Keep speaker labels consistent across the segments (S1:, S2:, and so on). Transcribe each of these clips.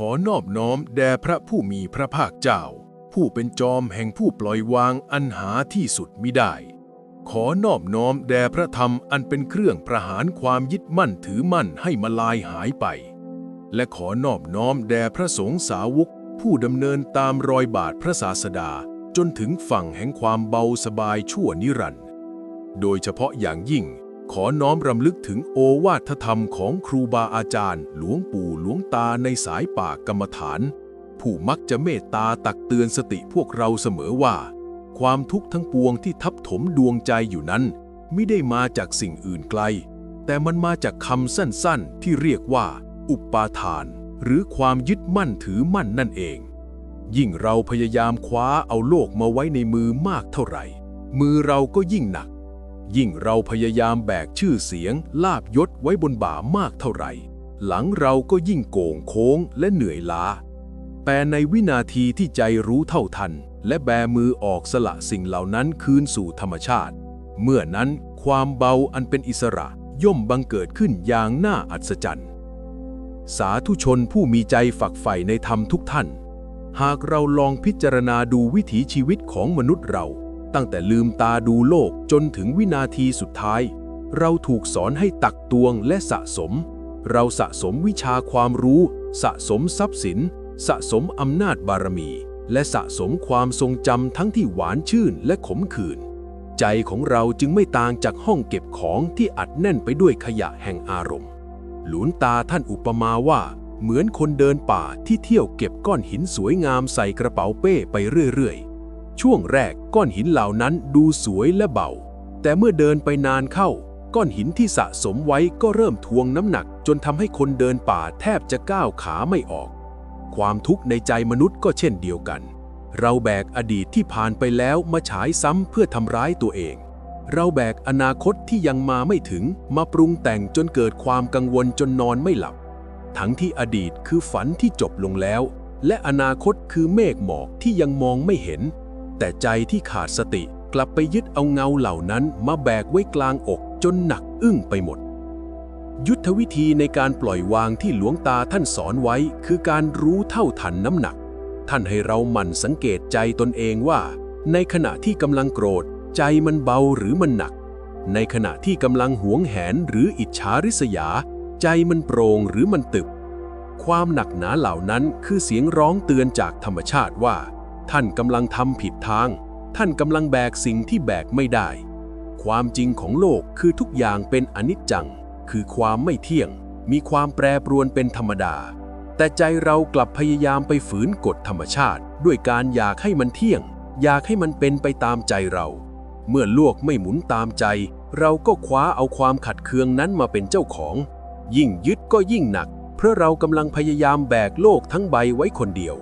S1: ขอนอบน้อมแด่พระผู้มีพระภาคเจ้า ผู้เป็นจอมแห่งผู้ปล่อยวางอันหาที่สุดมิได้ ขอนอบน้อมแด่พระธรรมอันเป็นเครื่องประหารความยึดมั่นถือมั่นให้มาลายหายไป และขอนอบน้อมแด่พระสงฆ์สาวกผู้ดำเนินตามรอยบาทพระศาสดาจนถึงฝั่งแห่งความเบาสบายชั่วนิรันดร์โดยเฉพาะอย่างยิ่ง ขอน้อมรำลึกถึงโอวาทธรรมของครูบาอาจารย์ หลวงปู่หลวงตาในสายป่ากรรมฐาน ผู้มักจะเมตตาตักเตือนสติพวกเราเสมอว่า ความทุกข์ทั้งปวงที่ทับถมดวงใจอยู่นั้น ไม่ได้มาจากสิ่งอื่นไกล แต่มันมาจากคำสั้นๆ ที่เรียกว่า อุปาทาน หรือความยึดมั่นถือมั่นนั่นเอง ยิ่งเราพยายามคว้าเอาโลกมาไว้ในมือมากเท่าไหร่ มือเราก็ยิ่งหนัก ยิ่งเราพยายามแบกชื่อเสียง ลาบยศไว้บนบ่ามากเท่าไหร่ หลังเราก็ยิ่งโก่งโค้งและเหนื่อยล้า แต่ในวินาทีที่ใจรู้เท่าทัน และแบมือออกสละสิ่งเหล่านั้นคืนสู่ธรรมชาติ เมื่อนั้นความเบาอันเป็นอิสระย่อมบังเกิดขึ้นอย่างน่าอัศจรรย์ สาธุชนผู้มีใจฝักใฝ่ในธรรมทุกท่าน หากเราลองพิจารณาดูวิถีชีวิตของมนุษย์เรา ตั้งแต่ลืมตาดูโลกจนถึงวินาทีสุดท้าย เราถูกสอนให้ตักตวงและสะสม เราสะสมวิชาความรู้ สะสมทรัพย์สิน สะสมอำนาจบารมี และสะสมความทรงจำทั้งที่หวานชื่นและขมขื่นใจของเราจึงไม่ต่างจากห้องเก็บของที่อัดแน่นไปด้วยขยะแห่งอารมณ์ หลวงตาท่านอุปมาว่า เหมือนคนเดินป่าที่เที่ยวเก็บก้อนหินสวยงามใส่กระเป๋าเป้ไปเรื่อยๆ ช่วงแรกก้อนหินเหล่านั้นดูสวยและเบา แต่เมื่อเดินไปนานเข้า ก้อนหินที่สะสมไว้ก็เริ่มทวงน้ำหนัก จนทำให้คนเดินป่าแทบจะก้าวขาไม่ออก ความทุกข์ในใจมนุษย์ก็เช่นเดียวกัน เราแบกอดีตที่ผ่านไปแล้วมาฉายซ้ำเพื่อทำร้ายตัวเอง เราแบกอนาคตที่ยังมาไม่ถึงมาปรุงแต่งจนเกิดความกังวลจนนอนไม่หลับ ทั้งที่อดีตคือฝันที่จบลงแล้ว และอนาคตคือเมฆหมอกที่ยังมองไม่เห็น แต่ใจที่ขาดสติกลับไปยึดเอาเงาเหล่านั้นมาแบกไว้กลางอกจนหนักอึ้งไปหมด ยุทธวิธีในการปล่อยวางที่หลวงตาท่านสอนไว้คือการรู้เท่าทันน้ำหนัก ท่านให้เราหมั่นสังเกตใจตนเองว่า ในขณะที่กำลังโกรธ ใจมันเบาหรือมันหนัก ในขณะที่กำลังหวงแหนหรืออิจฉาริษยา ใจมันโปร่งหรือมันตึบความหนักหนาเหล่านั้นคือเสียงร้องเตือนจากธรรมชาติว่า ท่านกำลังทำผิดทาง ท่านกำลังแบกสิ่งที่แบกไม่ได้ ความจริงของโลกคือทุกอย่างเป็นอนิจจัง คือความไม่เที่ยง มีความแปรปรวนเป็นธรรมดา แต่ใจเรากลับพยายามไปฝืนกฎธรรมชาติ ด้วยการอยากให้มันเที่ยง อยากให้มันเป็นไปตามใจเรา เมื่อโลกไม่หมุนตามใจ เราก็คว้าเอาความขัดเคืองนั้นมาเป็นเจ้าของ ยิ่งยึดก็ยิ่งหนัก เพราะเรากำลังพยายามแบกโลกทั้งใบไว้คนเดียว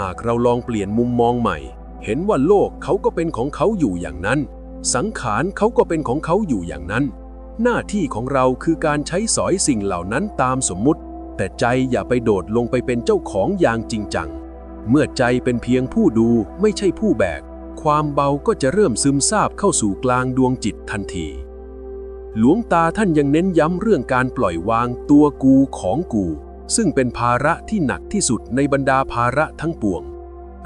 S1: หากเราลองเปลี่ยนมุมมองใหม่ เห็นว่าโลกเขาก็เป็นของเขาอยู่อย่างนั้น สังขารเขาก็เป็นของเขาอยู่อย่างนั้น หน้าที่ของเราคือการใช้สอยสิ่งเหล่านั้นตามสมมุติ แต่ใจอย่าไปโดดลงไปเป็นเจ้าของอย่างจริงจัง เมื่อใจเป็นเพียงผู้ดูไม่ใช่ผู้แบก ความเบาก็จะเริ่มซึมซาบเข้าสู่กลางดวงจิตทันทีหลวงตาท่านยังเน้นย้ำเรื่องการปล่อยวางตัวกูของกู ซึ่งเป็นภาระที่หนักที่สุดในบรรดาภาระทั้งปวง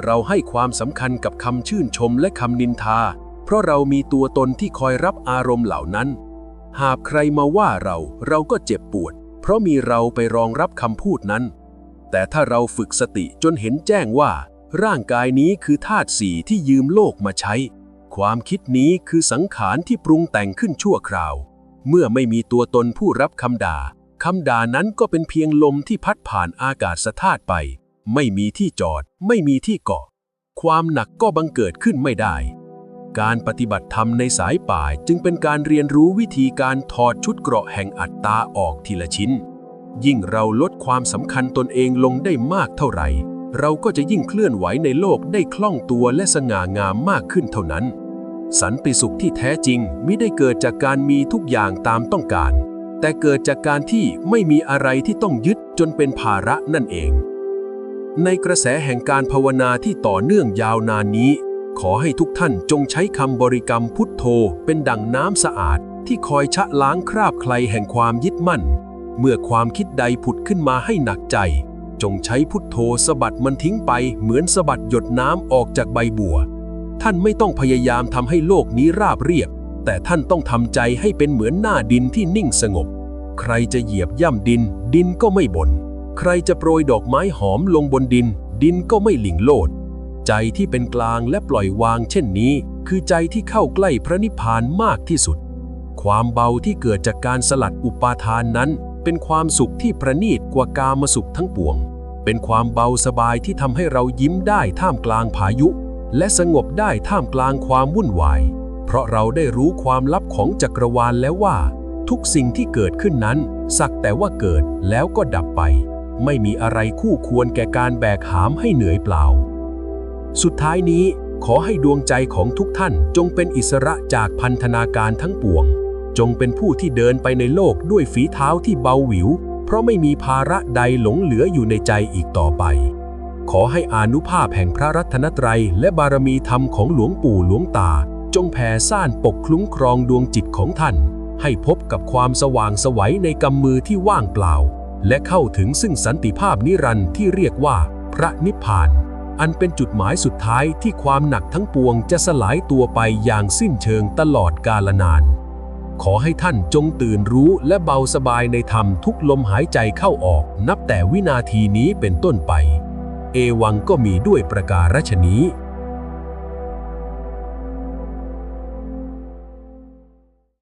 S1: เราให้ความสำคัญกับคำชื่นชมและคำนินทา เพราะเรามีตัวตนที่คอยรับอารมณ์เหล่านั้น หากใครมาว่าเราเราก็เจ็บปวด เพราะมีเราไปรองรับคำพูดนั้น แต่ถ้าเราฝึกสติจนเห็นแจ้งว่า ร่างกายนี้คือธาตุสี่ที่ยืมโลกมาใช้ ความคิดนี้คือสังขารที่ปรุงแต่งขึ้นชั่วคราว เมื่อไม่มีตัวตนผู้รับคำด่า คำด่านั้นก็เป็นเพียงลมที่พัดผ่านอากาศธาตุไป ไม่มีที่จอด ไม่มีที่เกาะ ความหนักก็บังเกิดขึ้นไม่ได้ การปฏิบัติธรรมในสายป่าจึงเป็นการเรียนรู้วิธีการถอดชุดเกราะแห่งอัตตาออกทีละชิ้น ยิ่งเราลดความสำคัญตนเองลงได้มากเท่าไหร่ เราก็จะยิ่งเคลื่อนไหวในโลกได้คล่องตัวและสง่างามมากขึ้นเท่านั้น สันติสุขที่แท้จริงไม่ได้เกิดจากการมีทุกอย่างตามต้องการ แต่เกิดจากการที่ไม่มีอะไรที่ต้องยึดจนเป็นภาระนั่นเอง ในกระแสแห่งการภาวนาที่ต่อเนื่องยาวนานนี้ ขอให้ทุกท่านจงใช้คำบริกรรมพุทโธเป็นดังน้ำสะอาดที่คอยชะล้างคราบใครแห่งความยึดมั่น เมื่อความคิดใดผุดขึ้นมาให้หนักใจ
S2: จงใช้พุทโธสะบัดมันทิ้งไปเหมือนสะบัดหยดน้ำออกจากใบบัว ท่านไม่ต้องพยายามทำให้โลกนี้ราบเรียบ แต่ท่านต้องทำใจให้เป็นเหมือนหน้าดินที่นิ่งสงบ ใครจะเหยียบย่ำดิน ดินก็ไม่บน่น ใครจะโปรยดอกไม้หอมลงบนดิน ดินก็ไม่หลิ่งโลด ใจที่เป็นกลางและปล่อยวางเช่นนี้ คือใจที่เข้าใกล้พระนิพพานมากที่สุด ความเบาที่เกิดจากการสลัดอุปาทานนั้น เป็นความสุขที่ประณีตกว่ากามสุขทั้งปวง เป็นความเบาสบายที่ทำให้เรายิ้มได้ท่ามกลางพายุ และสงบได้ท่ามกลางความวุ่นวาย เพราะเราได้รู้ความลับของจักรวาลแล้วว่า ทุกสิ่งที่เกิดขึ้นนั้น สักแต่ว่าเกิดแล้วก็ดับไป ไม่มีอะไรคู่ควรแก่การแบกหามให้เหนื่อยเปล่า สุดท้ายนี้ขอให้ดวงใจของทุกท่านจงเป็นอิสระจากพันธนาการทั้งปวง จงเป็นผู้ที่เดินไปในโลกด้วยฝีเท้าที่เบาหวิว เพราะไม่มีภาระใดหลงเหลืออยู่ในใจอีกต่อไป ขอให้อานุภาพแห่งพระรัตนตรัยและบารมีธรรมของหลวงปู่หลวงตา จงแผ่ซ่านปกคลุ้มครองดวงจิตของท่าน ให้พบกับความสว่างสวัยในกำมือที่ว่างเปล่า และเข้าถึงซึ่งสันติภาพนิรันดร์ที่เรียกว่าพระนิพพาน อันเป็นจุดหมายสุดท้ายที่ความหนักทั้งปวงจะสลายตัวไปอย่างสิ้นเชิงตลอดกาลนาน ขอให้ท่านจงตื่นรู้และเบาสบายในธรรมทุกลมหายใจเข้าออก นับแต่วินาทีนี้เป็นต้นไป เอวังก็มีด้วยประการฉนี้